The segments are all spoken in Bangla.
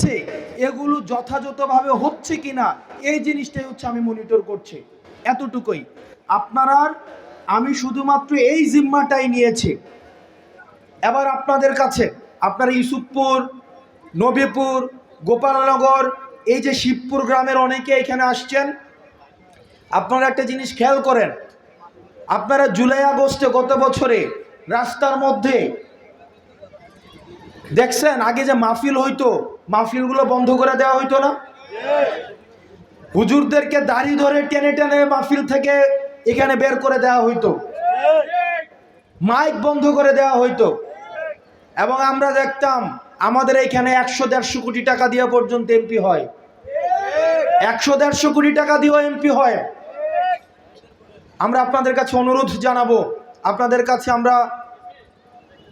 যাচ্ছে এগুলো যথাযথভাবে হচ্ছে কিনা, এই জিনিসটাই হচ্ছে আমি মনিটর করছি। এতটুকুই। আপনারা আমি শুধুমাত্র এই জিম্মাটাই নিয়েছি। এবার আপনাদের কাছে, আপনারা ইউসুফপুর, নবীপুর, গোপালনগর, এই যে শিবপুর গ্রামের অনেকে এখানে আসছেন, আপনারা একটা জিনিস খেয়াল করেন। আপনারা জুলাই, আগস্টে গত বছরে রাস্তার মধ্যে দেখছেন, আগে যে মাহফিল হইতো মাহফিলগুলো বন্ধ করে দেওয়া হইতো না? হুজুরদেরকে দাড়ি ধরে টেনে টেনে মাহফিল থেকে এখানে বের করে দেওয়া হইতো। মাইক বন্ধ করে দেওয়া হইতো। এবং আমরা দেখতাম, আমাদের এখানে একশো দেড়শো কোটি টাকা দিয়ে পর্যন্ত এমপি হয়। একশো দেড়শো কোটি টাকা দিয়েও এমপি হয়। আমরা আপনাদের কাছে অনুরোধ জানাব, আপনাদের কাছে আমরা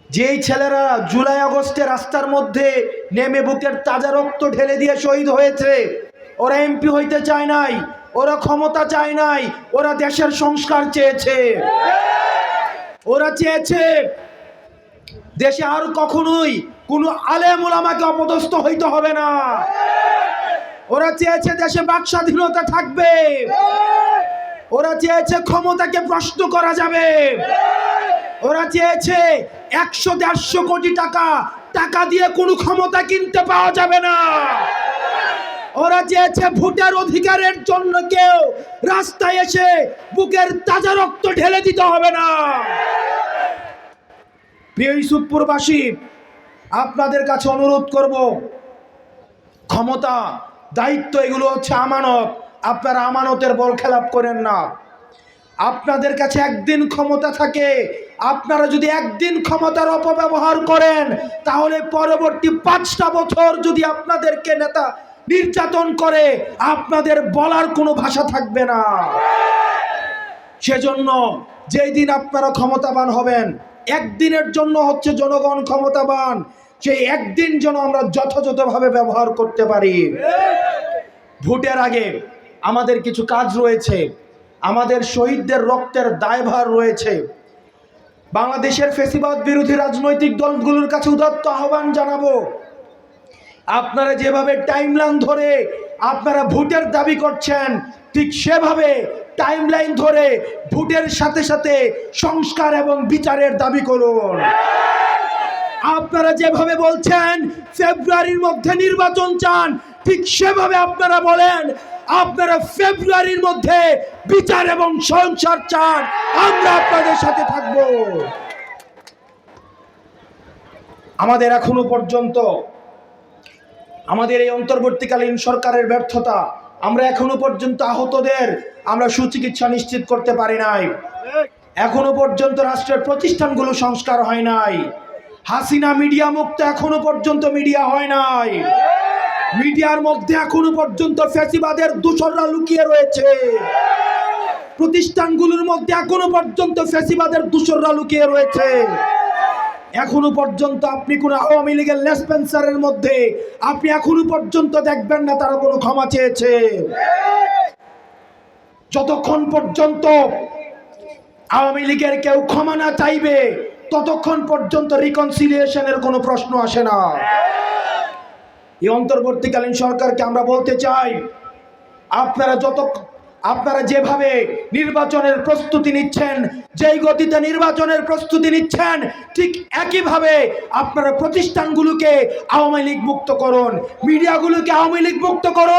যেই ছেলেরা জুলাই আগস্টে রাস্তার মধ্যে নেমে বুকের তাজা রক্ত ঢেলে দিয়ে শহীদ হয়েছে, ওরা এমপি হইতে চায় নাই, ওরা ক্ষমতা চায় নাই, ওরা দেশের সংস্কার চেয়েছে। ওরা চেয়েছে দেশে আর কখনোই কোনো আলেম ওলামাকে অপদস্থ হইতে হবে না। ওরা চেয়েছে দেশে বাক স্বাধীনতা থাকবে। ওরা চেয়েছে ক্ষমতাকে প্রশ্ন করা যাবে। ওরা চেয়েছে একশো দেড়শো কোটি টাকা টাকা দিয়ে কোনো ক্ষমতা কিনতে পাওয়া যাবে না। ওরা চেয়েছে ভোটের অধিকারের জন্য কেউ রাস্তায় এসে বুকের তাজা রক্ত ঢেলে দিতে হবে না। প্রিয় ইসুফপুরবাসী আপনাদের কাছে অনুরোধ করব, ক্ষমতা, দায়িত্ব এগুলো হচ্ছে আমানত। আপনারা আমানতের বল খেলাপ করেন না। আপনাদের কাছে একদিন ক্ষমতা থাকে, আপনারা যদি একদিন ক্ষমতার অপব্যবহার করেন, তাহলে পরবর্তী পাঁচটা বছর যদি আপনাদেরকে নেতা নির্যাতন করে, আপনাদের বলার কোনো ভাষা থাকবে না। সেজন্য যেই দিন আপনারা ক্ষমতাবান হবেন, একদিনের জন্য হচ্ছে জনগণ ক্ষমতাবান, সেই একদিন যেন আমরা যথাযথভাবে ব্যবহার করতে পারি। ভোটের আগে আমাদের কিছু কাজ রয়েছে। আমাদের শহীদদের রক্তের দায়ভার রয়েছে। বাংলাদেশের ফেসিবাদ বিরোধী রাজনৈতিক দলগুলোর কাছে উদাত্ত আহ্বান জানাব। আপনারা যেভাবে টাইমলাইন ধরে আপনারা ভোটের দাবি করছেন, ঠিক সেভাবে টাইমলাইন ধরে ভোটের সাথে সাথে সংস্কার এবং বিচারের দাবি করুন। আপনারা যেভাবে বলছেন, ফেব্রুয়ারির মধ্যে নির্বাচন চান, ঠিক সেভাবে আপনারা বলেন আপনারা ফেব্রুয়ারির মধ্যে বিচার এবং সংসার চান, আমরা আপনাদের সাথে থাকব। আমাদের এখনও পর্যন্ত আমাদের এই অন্তর্বর্তীকালীন সরকারের ব্যর্থতা, আমরা এখনও পর্যন্ত আহতদের আমরা সুচিকিৎসা নিশ্চিত করতে পারি নাই। এখনও পর্যন্ত রাষ্ট্রের প্রতিষ্ঠানগুলো সংস্কার হয় নাই। হাসিনা মিডিয়া মুক্ত এখনও পর্যন্ত মিডিয়া হয় নাই। মিডিয়ার মধ্যে এখনও পর্যন্ত ফ্যাসিবাদের দূষণরা লুকিয়ে রয়েছে। প্রতিষ্ঠানগুলোর মধ্যে এখনও পর্যন্ত ফ্যাসিবাদের দূষণরা লুকিয়ে রয়েছে। এখনও পর্যন্ত আপনি কোন আওয়ামী লীগের লেসপেন্সারের মধ্যে আপনি এখনও পর্যন্ত দেখবেন না তারা কোনো ক্ষমা চেয়েছে। যতক্ষণ পর্যন্ত আওয়ামী লীগের কেউ ক্ষমা না চাইবে, ততক্ষণ পর্যন্ত রিকনসিলিয়েশনের কোনো প্রশ্ন আসে না। এই অন্তর্বর্তীকালীন সরকারকে আমরা বলতে চাই, আপনারা যত আপনারা যেভাবে নির্বাচনের প্রস্তুতি নিচ্ছেন, যেই গতিতে নির্বাচনের প্রস্তুতি নিচ্ছেন, ঠিক একইভাবে আপনারা প্রতিষ্ঠানগুলোকে আওয়ামী লীগ মুক্ত করুন, মিডিয়াগুলোকে আওয়ামী লীগ মুক্ত করুন।